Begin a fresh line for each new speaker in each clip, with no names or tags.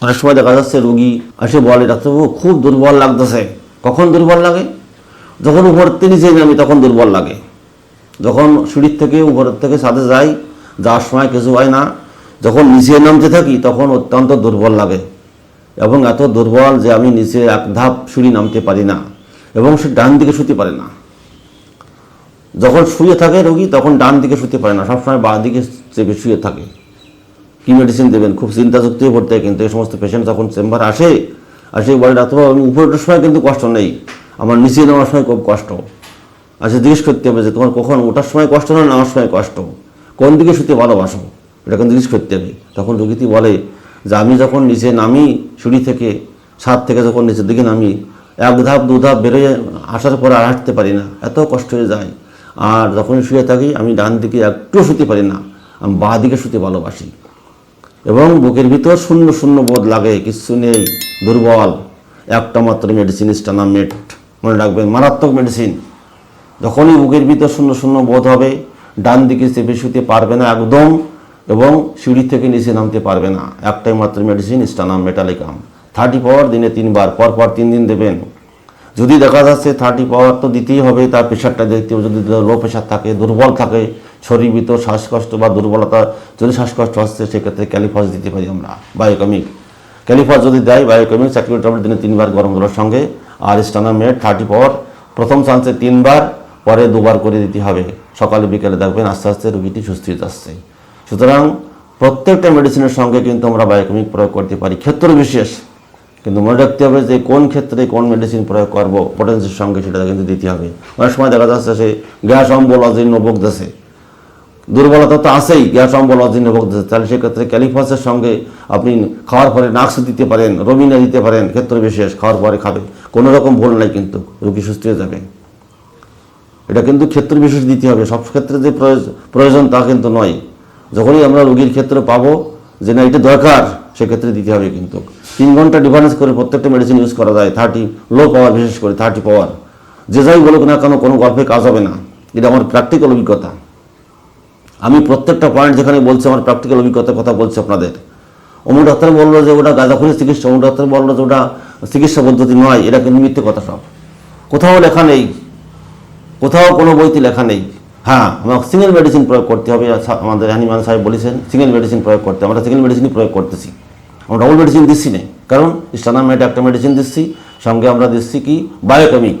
অনেক সময় দেখা যাচ্ছে রুগী আসে বলে, ডাক্তারবাবু, খুব দুর্বল লাগতেছে। কখন দুর্বল লাগে? যখন উপরতে নিচে নামি তখন দুর্বল লাগে। যখন সিঁড়ির থেকে উপরের থেকে সাথে যাই, যাওয়ার সময় কিছু হয় না। যখন নিচে নামতে থাকি, তখন অত্যন্ত দুর্বল লাগে। এবং এত দুর্বল যে আমি নিচে এক ধাপ সিঁড়ি নামতে পারি না এবং সে ডান দিকে শুতে পারে না। যখন শুয়ে থাকে রোগী, তখন ডান দিকে শুতে পারে না। সবসময় বাঁ দিকে চেপে শুয়ে থাকে। কী মেডিসিন দেবেন? খুব চিন্তাযুক্ত হয়ে পড়তে হয়, কিন্তু এই সমস্ত পেশেন্ট যখন চেম্বার আসে আসে বলে ডাক্তারবাবু আমি উপরে ওঠার সময় কিন্তু কষ্ট নেই। আমার নিচে নামার সময় খুব কষ্ট। আচ্ছা জিজ্ঞেস করতে হবে যে তোমার কখন ওঠার সময় কষ্ট না নামার সময় কষ্ট? কোন দিকে শুতে ভালোবাসো? এটা কিন্তু জিজ্ঞেস করতে হবে। তখন রোগীটি বলে যে আমি যখন নিচে নামি, সিঁড়ি থেকে ছাদ থেকে যখন নিচের দিকে নামি, এক ধাপ, দু ধাপ বেরোয় আসার পর আর হাঁটতে পারি না। এত কষ্ট হয়ে যায়। আর যখন শুয়ে থাকি, আমি ডান দিকে একটু শুতে পারি না। আমি বাঁ দিকে শুতে ভালোবাসি। এবং বুকের ভিতর শূন্য শূন্য বোধ লাগে কিছু নেই, দুর্বল। একটা মাত্র মেডিসিন স্টানামেট মনে রাখবেন, মারাত্মক মেডিসিন যখনই বুকের ভিতর শূন্য শূন্য বোধ হবে, ডান দিকে চেপে শুতে পারবে না একদম এবং সিঁড়ি থেকে নিচে নামতে পারবে না। একটাই মাত্র medicine stannum metallicum thirty power দিনে তিনবার পর পর তিন দিন দেবেন। যদি দেখা যাচ্ছে থার্টি পাওয়ার তো দিতেই হবে, তার প্রেশারটা দেখতে হবে। যদি লো প্রেশার থাকে, দুর্বল থাকে শরীর ভিতর শ্বাসকষ্ট বা দুর্বলতা যদি শ্বাসকষ্ট আসছে, সেক্ষেত্রে ক্যালিফস দিতে পারি আমরা, বায়োকেমিক। ক্যালিফস যদি দেয়, বায়োকেমিক চাকরি ট্যাবলেট দিনে তিনবার গরম জলের সঙ্গে। আর স্টানামেট থার্টি পাওয়ার প্রথম চান্সে তিনবার, পরে দুবার করে দিতে হবে। সকালে, বিকেলে দেখবেন আস্তে আস্তে রুগীটি সুস্থ হয়ে যাচ্ছে। সুতরাং প্রত্যেকটা মেডিসিনের সঙ্গে কিন্তু আমরা বায়োকেমিক প্রয়োগ করতে পারি, ক্ষেত্র বিশেষ। কিন্তু মনে রাখতে হবে যে কোন ক্ষেত্রে কোন মেডিসিন প্রয়োগ করব পটেন্সির সঙ্গে সেটা কিন্তু দিতে হবে। অনেক সময় দেখা যাচ্ছে সে গ্যাস, অম্বল, অজীর্ণ ভোগতেছে দুর্বলতা তো আছেই গ্যাস অম্বল অজীর্ণ তাহলে সেক্ষেত্রে ক্যালিফাসের সঙ্গে আপনি খাওয়ার পরে নাক্স দিতে পারেন, রবিনা দিতে পারেন, ক্ষেত্র বিশেষ, খাওয়ার পরে খাবে। কোনো রকম ভুল নাই কিন্তু, রুগী সুস্থ হয়ে যাবে। এটা কিন্তু ক্ষেত্র বিশেষ দিতে হবে। সব ক্ষেত্রে যে প্রয়োজ- প্রয়োজন তা কিন্তু নয়। যখনই আমরা রুগীর ক্ষেত্রে পাবো, যে না, এটা দরকার, সেক্ষেত্রে দিতে হবে কিন্তু। তিন ঘণ্টা ডিফারেন্স করে প্রত্যেকটা মেডিসিন ইউজ করা যায়। থার্টি লো পাওয়ার বিশেষ করে থার্টি পাওয়ার যে যাই বলুক না কেন, কোনো গল্পে কাজ হবে না। এটা আমার প্র্যাকটিক্যাল অভিজ্ঞতা। আমি প্রত্যেকটা পয়েন্ট যেখানে বলছি, আমার প্র্যাকটিক্যাল অভিজ্ঞতার কথা বলছি আপনাদের। অমুক ডাক্তার বলল যে ওটা গাঁজাখুরি চিকিৎসা, অমুক ডাক্তার বলল যে ওটা চিকিৎসা পদ্ধতি নয়, এটা কিন্তু মিথ্যে কথা সব। কোথাও লেখা নেই। কোথাও কোনো বইতে লেখা নেই। হ্যাঁ আমাকে সিঙ্গেল মেডিসিন প্রয়োগ করতে হবে আমাদের হ্যানিমান সাহেব বলেছেন সিঙ্গেল মেডিসিন প্রয়োগ করতে। আমরা সিঙ্গেল মেডিসিনই প্রয়োগ করতেছি। আমরা ডবল মেডিসিন দিচ্ছি না। কারণ স্টানামেট একটা মেডিসিন দিচ্ছি, সঙ্গে আমরা দিচ্ছি কি? বায়োকেমিক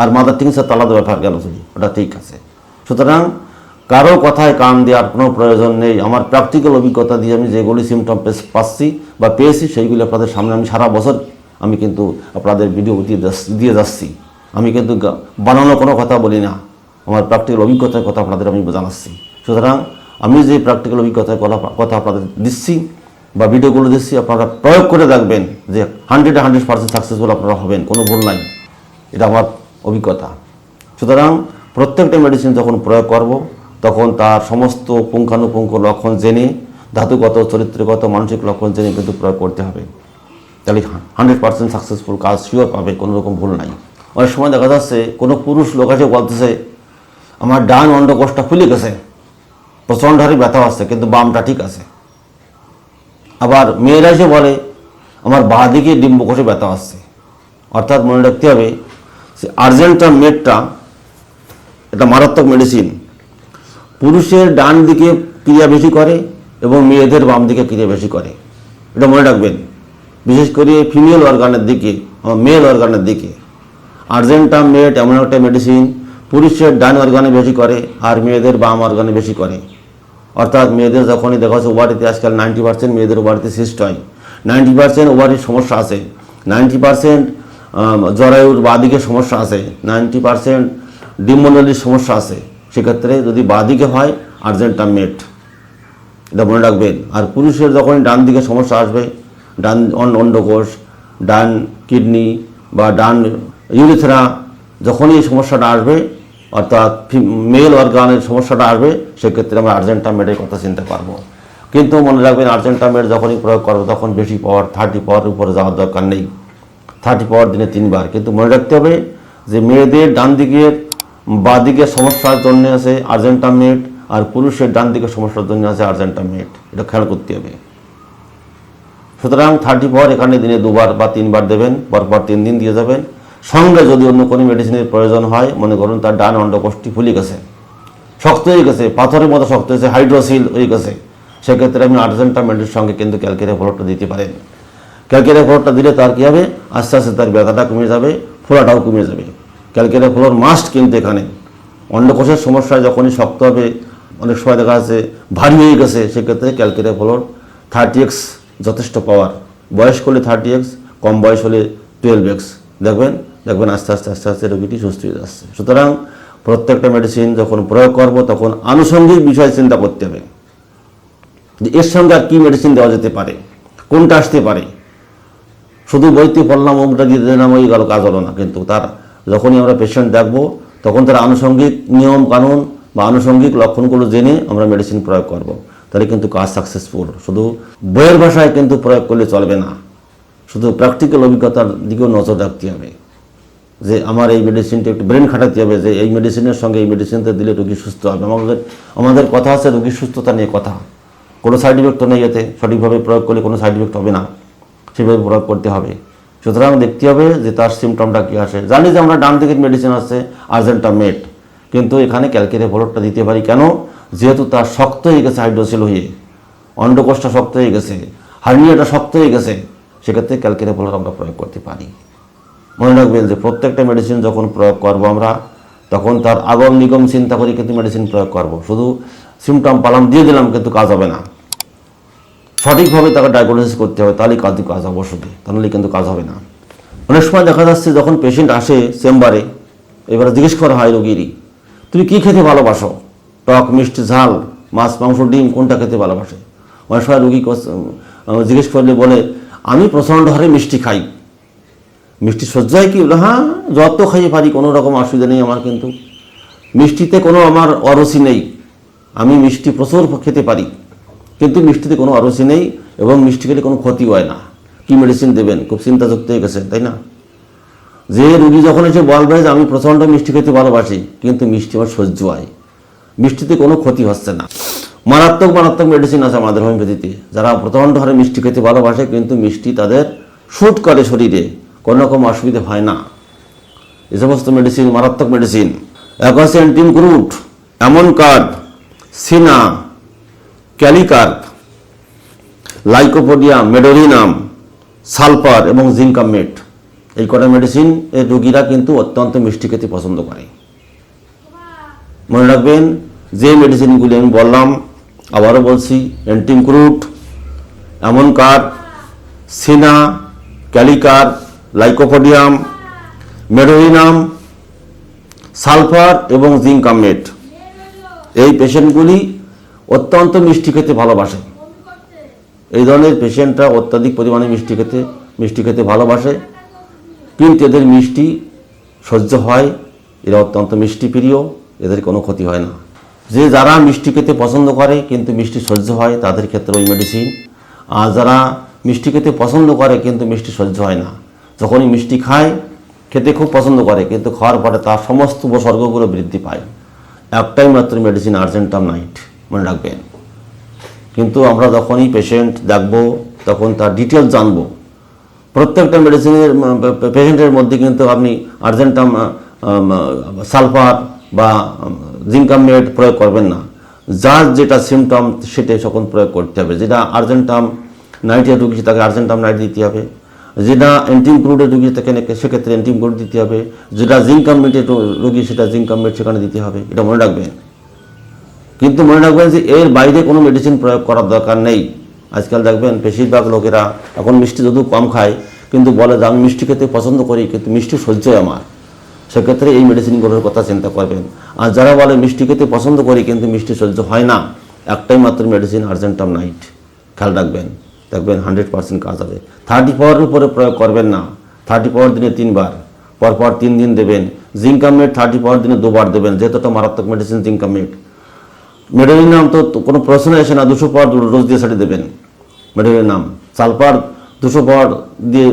আর মাদার টিংসের তো আলাদা ব্যাপার গেল, ওটা ঠিক আছে। সুতরাং কারও কথায় কান দেওয়ার কোনো প্রয়োজন নেই। আমার প্র্যাকটিক্যাল অভিজ্ঞতা দিয়ে আমি যেগুলি সিমটম পাচ্ছি বা পেয়েছি, সেইগুলি আপনাদের সামনে আমি সারা বছর আমি কিন্তু আপনাদের ভিডিও দিয়ে যাচ্ছি- আমি কিন্তু বানানো কোনো কথা বলি না। আমার প্র্যাকটিক্যাল অভিজ্ঞতার কথা আপনাদের আমি জানাচ্ছি। সুতরাং আমি যে প্র্যাকটিক্যাল অভিজ্ঞতার কথা- কথা আপনাদের দিচ্ছি বা ভিডিওগুলো দিচ্ছি, আপনারা প্রয়োগ করে দেখবেন যে হান্ড্রেডে হান্ড্রেড পার্সেন্ট সাকসেসফুল আপনারা হবেন, কোনো ভুল নাই। এটা আমার অভিজ্ঞতা। সুতরাং প্রত্যেকটা মেডিসিন যখন প্রয়োগ করব তখন তার সমস্ত পুঙ্খানুপুঙ্খ লক্ষণ জেনে, ধাতুগত, চরিত্রগত, মানসিক লক্ষণ জেনে কিন্তু প্রয়োগ করতে হবে। তাহলে হান্ড্রেড পার্সেন্ট সাকসেসফুল কাজ শিওর পাবে, কোনো রকম ভুল নাই। অনেক সময় দেখা যাচ্ছে, কোনো পুরুষ লোক আছে, বলতেছে, আমার ডান অন্ডকোষটা ফুলে গেছে, প্রচণ্ড হারে ব্যথা আসছে কিন্তু বামটা ঠিক আছে। আবার মেয়েরা এসে বলে, আমার বাঁ দিকে ডিম্বকোষে ব্যথা আসছে অর্থাৎ মনে রাখতে হবে যে আর্জেন্টা মেডটা এটা মারাত্মক মেডিসিন পুরুষের ডান দিকে ক্রিয়া বেশি করে এবং মেয়েদের বাম দিকে ক্রিয়া বেশি করে। এটা মনে রাখবেন। বিশেষ করে ফিমেল অর্গানের দিকে মেল অর্গানের দিকে। আর্জেন্টাম মেড এমন একটা মেডিসিন পুরুষের ডান অর্গানে বেশি করে আর মেয়েদের বাম অর্গানে বেশি করে। অর্থাৎ মেয়েদের যখনই দেখা যাচ্ছে ওভারিতে আজকাল নাইনটি পার্সেন্ট মেয়েদের ওভারিতে সিস্ট হয়। নাইনটি পার্সেন্ট ওভারির সমস্যা আছে। নাইনটি পার্সেন্ট জরায়ুর বাদিকে সমস্যা আছে। নাইনটি পার্সেন্ট ডিমোনালির সমস্যা আছে। সেক্ষেত্রে যদি বাদিকে হয়, আর্জেন্টা মেট এটা মনে রাখবেন। আর পুরুষের যখন ডান দিকে সমস্যা আসবে, ডান অন- অন্ডকোষ, ডান কিডনি বা ডান ইউরিথ্রা, যখনই এই সমস্যাটা আসবে, অর্থাৎ মেল অর্গানের সমস্যাটা আসবে, সেক্ষেত্রে আমরা আর্জেন্টা মেডের কথা চিনতে পারব। কিন্তু মনে রাখবেন, আর্জেন্টা মেড যখনই প্রয়োগ করব, তখন বেশি পাওয়ার থার্টি পাওয়ার উপরে যাওয়ার দরকার নেই। থার্টি পাওয়ার দিনে তিনবার। কিন্তু মনে রাখতে হবে যে, মেয়েদের ডান দিকের বা দিকের সমস্যার জন্য আছে আর্জেন্টা মেট আর পুরুষের ডান দিকের সমস্যার জন্য আছে আর্জেন্টা মেট এটা খেয়াল করতে হবে। সুতরাং থার্টি ফোর এখানে দিনে দুবার বা তিনবার দেবেন, পরপর তিন দিন দিয়ে যাবেন। সঙ্গে যদি অন্য কোনো মেডিসিনের প্রয়োজন হয়, মনে করুন তার ডান অন্ডকোষ্ঠী ফুলে গেছে, শক্ত হয়ে গেছে, পাথরের মতো শক্ত হয়েছে হাইড্রোসিল হয়ে গেছে, সেক্ষেত্রে আপনি আর্জেন্টামেন্টের সঙ্গে কিন্তু ক্যালকেরিয়া ফ্লোরটা দিতে পারেন। ক্যালকেরিয়া ফ্লোরটা দিলে তার কী হবে? আস্তে আস্তে তার ব্যথাটা কমে যাবে, ফোলাটাও কমে যাবে। ক্যালকেরিয়া ফ্লোর মাস্ট কিন্তু এখানে। অন্ডকোষের সমস্যা যখনই শক্ত হবে, অনেক সময় দেখা যাচ্ছে ভারী হয়ে গেছে, সেক্ষেত্রে ক্যালকেরিয়া ফ্লোর থার্টি এক্স যথেষ্ট পাওয়ার বয়স করলে থার্টি এক্স কম বয়স হলে টুয়েলভ এক্স দেখবেন দেখবেন আস্তে আস্তে আস্তে আস্তে রোগীটি সুস্থ হয়ে যাচ্ছে। সুতরাং প্রত্যেকটা মেডিসিন যখন প্রয়োগ করব, তখন আনুষঙ্গিক বিষয় চিন্তা করতে হবে। যে এর সঙ্গে আর কী মেডিসিন দেওয়া যেতে পারে? কোনটা আসতে পারে? শুধু বইতে পড়লাম অমুকটা দিয়ে দিলাম, ওই গেল, কাজ হলো না। কিন্তু তার যখনই আমরা পেশেন্ট দেখব, তখন তার আনুষঙ্গিক নিয়ম, কানুন বা আনুষঙ্গিক লক্ষণগুলো জেনে আমরা মেডিসিন প্রয়োগ করব। তাহলে কিন্তু কাজ সাকসেসফুল শুধু বইয়ের ভাষায় কিন্তু প্রয়োগ করলে চলবে না। শুধু প্র্যাকটিক্যাল অভিজ্ঞতার দিকেও নজর রাখতে হবে। যে আমার এই মেডিসিনটা একটু ব্রেন খাটাতে হবে, যে এই মেডিসিনের সঙ্গে এই মেডিসিনটা দিলে রোগী সুস্থ হবে। আমাদের আমাদের কথা আছে রোগীর সুস্থতা নিয়ে কথা। কোনো সাইড ইফেক্ট তো নেই এতে। সঠিকভাবে প্রয়োগ করলে কোনো সাইড ইফেক্ট হবে না। সেভাবে প্রয়োগ করতে হবে। সুতরাং দেখতে হবে যে তার সিমটমটা কী আসে। জানি যে আমরা ডান দিকের মেডিসিন আছে আর্জেন্টামেট কিন্তু এখানে ক্যালকেরিয়া ভোলটটা দিতে পারি কেন? যেহেতু তার শক্ত হয়ে গেছে হাইড্রোসিল হয়ে। অন্ডকোষটা শক্ত হয়ে গেছে হার্নিয়াটা শক্ত হয়ে গেছে, সেক্ষেত্রে ক্যালকেরিয়া ভোলট আমরা প্রয়োগ করতে পারি। মনে রাখবেন যে প্রত্যেকটা মেডিসিন যখন প্রয়োগ করব আমরা, তখন তার আগম নিগম চিন্তা করে কিন্তু মেডিসিন প্রয়োগ করব। শুধু সিমটম পালাম দিয়ে দিলাম, কিন্তু কাজ হবে না। সঠিকভাবে তাকে ডায়াগনোসিস করতে হবে তাহলে কাজ কাজ হবে ওষুধে তাহলে কিন্তু কাজ হবে না। অনেক সময় দেখা যাচ্ছে যখন পেশেন্ট আসে চেম্বারে, এবারে জিজ্ঞেস করা হয় রোগীরই, তুমি কি খেতে ভালোবাসো? টক, মিষ্টি, ঝাল, মাছ, মাংস, ডিম, কোনটা খেতে ভালোবাসে? অনেক সময় রুগী জিজ্ঞেস করলে বলে, আমি প্রচণ্ড হারে মিষ্টি খাই। মিষ্টি সহ্য হয় কি? বলে হ্যাঁ যত খাইয়ে পারি, কোনো রকম অসুবিধা নেই আমার কিন্তু। মিষ্টিতে কোনো আমার অরসি নেই। আমি মিষ্টি প্রচুর খেতে পারি। কিন্তু মিষ্টিতে কোনো অরসি নেই এবং মিষ্টি খেলে কোনো ক্ষতি হয় না। কি মেডিসিন দেবেন? খুব চিন্তাযুক্ত হয়ে গেছেন তাই না? যে রুগী যখন এসে বলবে যে, আমি প্রচণ্ড মিষ্টি খেতে ভালোবাসি, কিন্তু মিষ্টি আমার সহ্য হয়। মিষ্টিতে কোনো ক্ষতি হচ্ছে না। মারাত্মক মারাত্মক মেডিসিন আছে আমাদের হোমিওপ্যাথিতে। যারা প্রচণ্ড হারে মিষ্টি খেতে ভালোবাসে, কিন্তু মিষ্টি তাদের শ্যুট করে শরীরে। কোনো রকম অসুবিধে হয় না। এ সমস্ত মেডিসিন মারাত্মক মেডিসিন আছে অ্যান্টিমক্রুট এমন কার্ড সিনা ক্যালিকার্প লাইকোপোডিয়াম মেডোরিনাম, সালফার এবং জিঙ্কামেট। এই কটা মেডিসিন এর রোগীরা কিন্তু অত্যন্ত মিষ্টি খেতে পছন্দ করে। মনে রাখবেন, যে মেডিসিনগুলি আমি বললাম, আবারও বলছি অ্যান্টিমক্রুট এমন কার্প সিনা, ক্যালিকার, লাইকোপোডিয়াম, মেডোরিনাম, সালফার এবং জিঙ্কামেট। এই পেশেন্টগুলি অত্যন্ত মিষ্টি খেতে ভালোবাসে। এই ধরনের পেশেন্টরা অত্যাধিক পরিমাণে মিষ্টি খেতে মিষ্টি খেতে ভালোবাসে। কিন্তু এদের মিষ্টি সহ্য হয়, এরা অত্যন্ত মিষ্টি প্রিয়, এদের কোনো ক্ষতি হয় না। যে যারা মিষ্টি খেতে পছন্দ করে কিন্তু মিষ্টি সহ্য হয়, তাদের ক্ষেত্রে ওই মেডিসিন আর যারা মিষ্টি খেতে পছন্দ করে কিন্তু মিষ্টি সহ্য হয় না। যখনই মিষ্টি খায়, খেতে খুব পছন্দ করে, কিন্তু খাওয়ার পরে তার সমস্ত উপসর্গগুলো বৃদ্ধি পায়। একটাই মাত্র মেডিসিন আর্জেন্টাম নাইট মনে রাখবেন। কিন্তু আমরা যখনই পেশেন্ট দেখব, তখন তার ডিটেলস জানব। প্রত্যেকটা মেডিসিনের পেশেন্টের মধ্যে কিন্তু আপনি আর্জেন্টাম সালফার বা জিঙ্কামেট প্রয়োগ করবেন না। যার যেটা সিমটম সেটাই তখন প্রয়োগ করতে হবে। যেটা আর্জেন্টাম নাইটের রুগী তাকে আর্জেন্টাম নাইট দিতে হবে। যেটা অ্যান্টিমক্রুডের রুগী তাকে সেক্ষেত্রে অ্যান্টিমক্রুড দিতে হবে। যেটা জিঙ্কামেটের রুগী, সেটা জিঙ্কামেট সেখানে দিতে হবে। এটা মনে রাখবেন। কিন্তু মনে রাখবেন যে এর বাইরে কোনো মেডিসিন প্রয়োগ করার দরকার নেই। আজকাল দেখবেন বেশিরভাগ লোকেরা এখন মিষ্টি যদিও কম খায়, কিন্তু বলে যে আমি মিষ্টি খেতে পছন্দ করি, কিন্তু মিষ্টি সহ্য হয় আমার। সেক্ষেত্রে এই মেডিসিনগুলোর কথা চিন্তা করবেন। আর যারা বলে মিষ্টি খেতে পছন্দ করি, কিন্তু মিষ্টি সহ্য হয় না, একটাই মাত্র মেডিসিন আর্জেন্টাম নাইট খেয়াল রাখবেন, দেখবেন হান্ড্রেড পার্সেন্ট কাজ হবে। থার্টি পাওয়ারের উপরে প্রয়োগ করবেন না থার্টি পাওয়ার দিনে তিনবার, পরপর তিন দিন দেবেন। জিঙ্কামেট থার্টি পাওয়ার দিনে দুবার দেবেন, যেহেতু মারাত্মক মেডিসিন জিঙ্কামেট মেডেলের নাম তো কোনো প্রশ্ন আসে না, দুশো পাওয়ার রোজ দিয়ে সারিয়ে দেবেন মেডেলের নাম। সালফার দুশো পাওয়ার দিয়ে,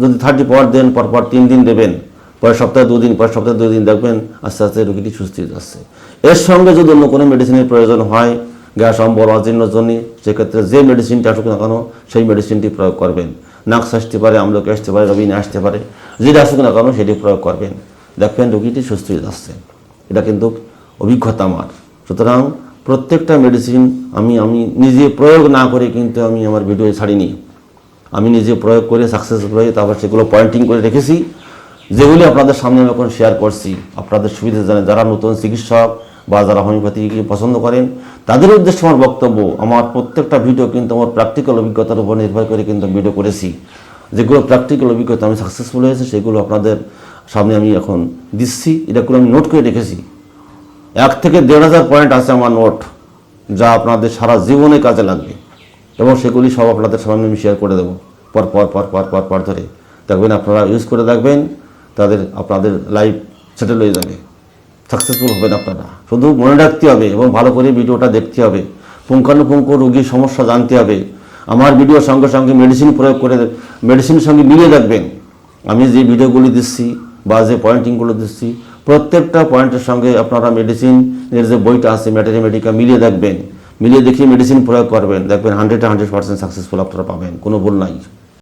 যদি থার্টি পাওয়ার দেন পরপর তিন দিন দেবেন, পরের সপ্তাহে দুদিন, পরের সপ্তাহে দুদিন দেখবেন, আস্তে আস্তে রোগীটি সুস্থ হয়ে যাচ্ছে। এর সঙ্গে যদি অন্য কোনো মেডিসিনের প্রয়োজন হয়, গ্যাস, অম্বল অজীর্ণর জন্য সেক্ষেত্রে যে মেডিসিনটি আসুক না কেন, সেই মেডিসিনটি প্রয়োগ করবেন। নাক্স আসতে পারে, আমলকি আসতে পারে, রবিনে আসতে পারে, যেটা আসুক না কেন, সেটি প্রয়োগ করবেন। দেখবেন রোগীটি সুস্থ হয়ে যাচ্ছে। এটা কিন্তু অভিজ্ঞতা আমার। সুতরাং প্রত্যেকটা মেডিসিন আমি আমি নিজে প্রয়োগ না করে কিন্তু আমি আমার ভিডিও ছাড়িনি। আমি নিজে প্রয়োগ করে সাকসেসফুল হয়ে তারপর সেগুলো পয়েন্টিং করে রেখেছি। যেগুলি আপনাদের সামনে আমি এখন শেয়ার করছি। আপনাদের সুবিধা জানে যারা নতুন চিকিৎসক বা যারা হোমিওপ্যাথিকে পছন্দ করেন, তাদের উদ্দেশ্যে আমার বক্তব্য, আমার প্রত্যেকটা ভিডিও কিন্তু আমার প্র্যাকটিক্যাল অভিজ্ঞতার উপর নির্ভর করে কিন্তু ভিডিও করেছি। যেগুলো প্র্যাকটিক্যাল অভিজ্ঞতা আমি সাকসেসফুল হয়েছে, সেগুলো আপনাদের সামনে আমি এখন দিচ্ছি। এটাগুলো আমি নোট করে রেখেছি। এক থেকে দেড় হাজার পয়েন্ট আছে আমার নোট, যা আপনাদের সারা জীবনে কাজে লাগবে। এবং সেগুলি সব আপনাদের সামনে আমি শেয়ার করে দেবো। পর পর পর পর পর পর ধরে। দেখবেন আপনারা ইউজ করে দেখবেন, তাদের, আপনাদের লাইফ সেটেল হয়ে যাবে। সাকসেসফুল হবেন আপনারা। শুধু মনে রাখতে হবে এবং ভালো করে ভিডিওটা দেখতে হবে। পুঙ্খানুপুঙ্খ রোগীর সমস্যা জানতে হবে। আমার ভিডিওর সঙ্গে সঙ্গে মেডিসিন প্রয়োগ করে মেডিসিনের সঙ্গে মিলিয়ে দেখবেন। আমি যে ভিডিওগুলি দিচ্ছি বা যে পয়েন্টিংগুলো দিচ্ছি প্রত্যেকটা পয়েন্টের সঙ্গে আপনারা মেডিসিনের যে বইটা আছে ম্যাটেরিমেডিকা মিলিয়ে দেখবেন। মিলিয়ে দেখিয়ে মেডিসিন প্রয়োগ করবেন। দেখবেন হান্ড্রেড হান্ড্রেড পার্সেন্ট সাকসেসফুল আপনারা পাবেন। কোনো ভুল নাই।